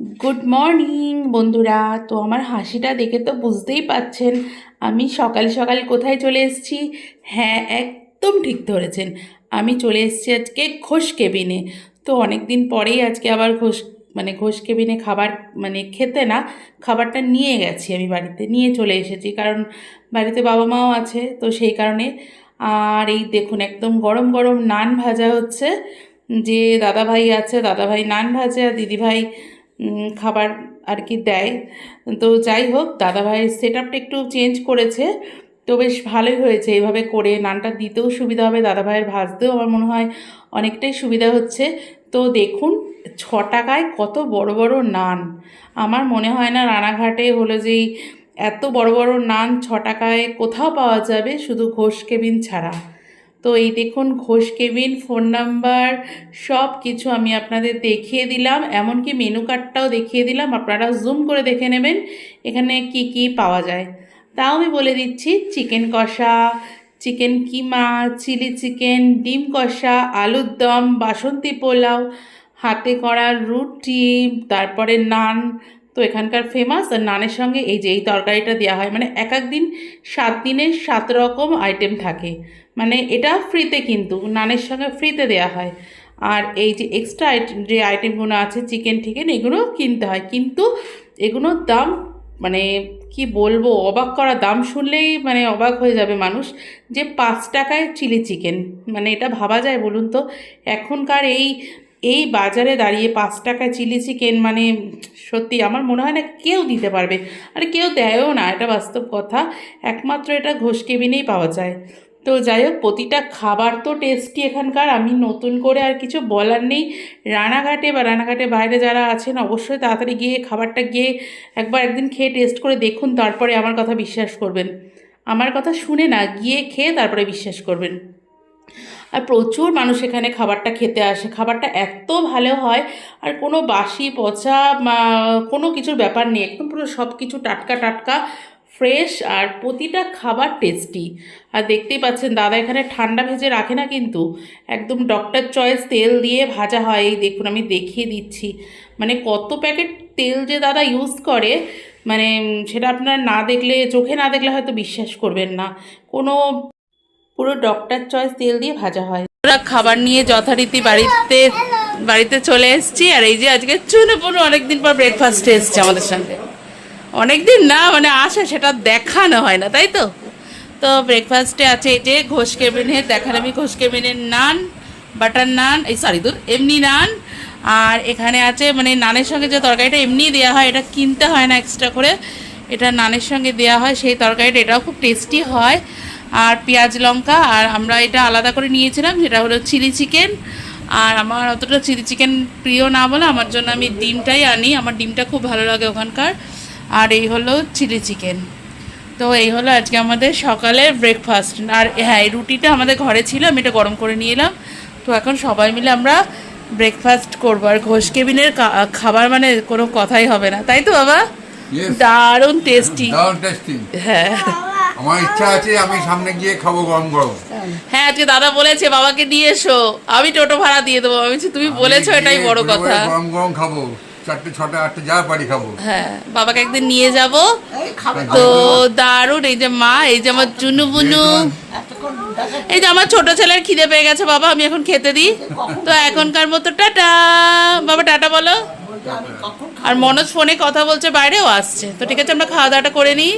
Good morning বন্ধুরা। তো আমার হাসিটা দেখে তো বুঝতেই পাচ্ছেন আমি সকাল সকাল কোথায় চলে এসেছি? হ্যাঁ একদম ঠিক ধরেছেন। আমি চলে এসেছি আজকে ঘোষ কেবিনে। তো অনেক দিন পরেই আজকে আবার ঘোষ মানে ঘোষ কেবিনে খাবার মানে খেতে না খাবারটা নিয়ে গেছি আমি বাড়িতে নিয়ে চলে এসেছি। কারণ বাড়িতে বাবা মাও আছে তো সেই কারণে। আর এই দেখুন একদম গরম গরম নান ভাজা হচ্ছে। যে দাদাভাই আছে দাদাভাই নান ভাজা আর দিদিভাই উম, খাবার আর কি দেয়। তো যাই হোক দাদাভাইয়ের সেট আপটা একটু চেঞ্জ করেছে। তো বেশ ভালোই হয়েছে। এইভাবে করে নানটা দিতেও সুবিধা হবে, দাদাভাইয়ের ভাজতেও আমার মনে হয় অনেকটাই সুবিধা হচ্ছে। তো দেখুন, ছ টাকায় কত বড় বড় নান। আমার মনে হয় না রানাঘাটে হলো যেই এত বড় বড় নান ছ টাকায় কোথাও পাওয়া যাবে, শুধু ঘোষ কেবিন ছাড়া। তো এই দেখুন ঘোষ কেবিন, ফোন নাম্বার, সব কিছু আমি আপনাদের দেখিয়ে দিলাম। এমনকি মেনু কার্ডটাও দেখিয়ে দিলাম। আপনারা জুম করে দেখে নেবেন এখানে কি কি পাওয়া যায়। তাও আমি বলে দিচ্ছি, চিকেন কষা, চিকেন কিমা, চিলি চিকেন, ডিম কষা, আলুর দম, বাসন্তী পোলাও, হাতে করা রুটি, তারপরে নান তো এখানকার ফেমাস আর নানের সঙ্গে এই যে এই তরকারিটা দেওয়া হয় মানে এক এক দিন সাত দিনের সাত রকম আইটেম থাকে। মানে এটা ফ্রিতে কিন্তু, নানের সঙ্গে ফ্রিতে দেওয়া হয়। আর এই যে এক্সট্রা আইটেম যে আইটেমগুলো আছে চিকেন টিকেন, এগুলো কিনতে হয়। কিন্তু এগুলোর দাম মানে কি বলব, অবাক করা দাম শুনলেই মানে অবাক হয়ে যাবে মানুষ যে পাঁচ টাকায় চিলি চিকেন মানে এটা ভাবা যায় বলুন তো, এখনকার এই এই বাজারে দাঁড়িয়ে পাঁচ টাকায় চিলি চিকেন মানে সত্যি আমার মনে হয় না কেউ দিতে পারবে। আর কেউ দেয়ও না, এটা বাস্তব কথা। একমাত্র এটা ঘোষ কেবিনেই পাওয়া যায়। তো যাই হোক, প্রতিটা খাবার তো টেস্টি এখানকার। আমি নতুন করে আর কিছু বলার নেই। রানাঘাটে বা রানাঘাটে বাইরে যারা আছেন, অবশ্যই তাড়াতাড়ি গিয়ে খাবারটা গিয়ে একবার একদিন খেয়ে টেস্ট করে দেখুন, তারপরে আমার কথা বিশ্বাস করবেন। আমার কথা শুনে না, গিয়ে খেয়ে তারপরে বিশ্বাস করবেন। আর প্রচুর মানুষ এখানে খাবারটা খেতে আসে। খাবারটা এত ভালো হয় আর কোনো বাসি, পচা কোনো কিছুর ব্যাপার নেই। একদম পুরো সব কিছু টাটকা টাটকা ফ্রেশ আর প্রতিটা খাবার টেস্টি আর দেখতেই পাচ্ছেন, দাদা এখানে ঠান্ডা ভেজে রাখে না কিন্তু? একদম ডক্টর চয়েস তেল দিয়ে ভাজা হয়। এই দেখুন, আমি দেখিয়ে দিচ্ছি। মানে কত প্যাকেট তেল যে দাদা ইউজ করে মানে সেটা আপনার না দেখলে, চোখে না দেখলে হয়তো বিশ্বাস করবেন না। কোনো পুরো ডক্টর চয়েস তেল দিয়ে ভাজা হয়। আমরা খাবার নিয়ে যথারীতি বাড়িতে বাড়িতে চলে এসেছি আর এই যে আজকে চুনে পুরো অনেকদিন পর ব্রেকফাস্টে এসছে আমাদের সঙ্গে। অনেকদিন না মানে আসে, সেটা দেখানো হয় না, তাই তো? তো ব্রেকফাস্টে আছে এই যে ঘোষ কেবিনের, দেখান আমি ঘোষ কেবিনের নান বাটার নান, এই সরি দূর, এমনি নান। আর এখানে আছে মানে নানের সঙ্গে যে তরকারিটা এমনি দেওয়া হয়, এটা কিনতে হয় না এক্সট্রা করে। এটা নানের সঙ্গে দেওয়া হয়, সেই তরকারিটা, এটাও খুব টেস্টি হয়। আর পেঁয়াজ লঙ্কা, আর আমরা এটা আলাদা করে নিয়েছিলাম, সেটা হলো চিলি চিকেন। আর আমার অতটা চিলি চিকেন প্রিয় না বলে আমার জন্য আমি ডিমটাই আনি, আমার ডিমটা খুব ভালো লাগে ওখানকার। আর এই হলো চিলি চিকেন। তো এই হলো আজকে আমাদের সকালের ব্রেকফাস্ট আর হ্যাঁ এই রুটিটা আমাদের ঘরে ছিল, আমি এটা গরম করে নিয়ে এলাম তো এখন সবাই মিলে আমরা ব্রেকফাস্ট করব। আর ঘোষ কেবিনের খাবার মানে কোনো কথাই হবে না। তাই তো বাবা. দারুণ টেস্টি দারুণ টেস্টি হ্যাঁ। আমার ইচ্ছা আছে আমি সামনে গিয়ে খাব গরম গরম। হ্যাঁ আজকে দাদা বলেছে বাবাকে নিয়ে এসো। আমি টোটো ভাড়া দিয়ে দেবো। আমি তুমি বলেছ এটাই বড় কথা। গরম গরম খাব। চারটে ছটা আটটা যা পারি খাব। হ্যাঁ বাবাকে একদিন নিয়ে যাব। তো দারুণ এই যে মা এই যে আমার চুনু বুনু। এই যে আমার ছোট ছেলের খিদে পেয়ে গেছে বাবা আমি এখন খেতে দিই। তো এখনকার মতো টাটা। বাবা টাটা বলো। আর মনোজ ফোনে কথা বলছে, বাইরেও আসছে। তো ঠিক আছে, আমরা খাওয়া দাওয়াটা করে নিই।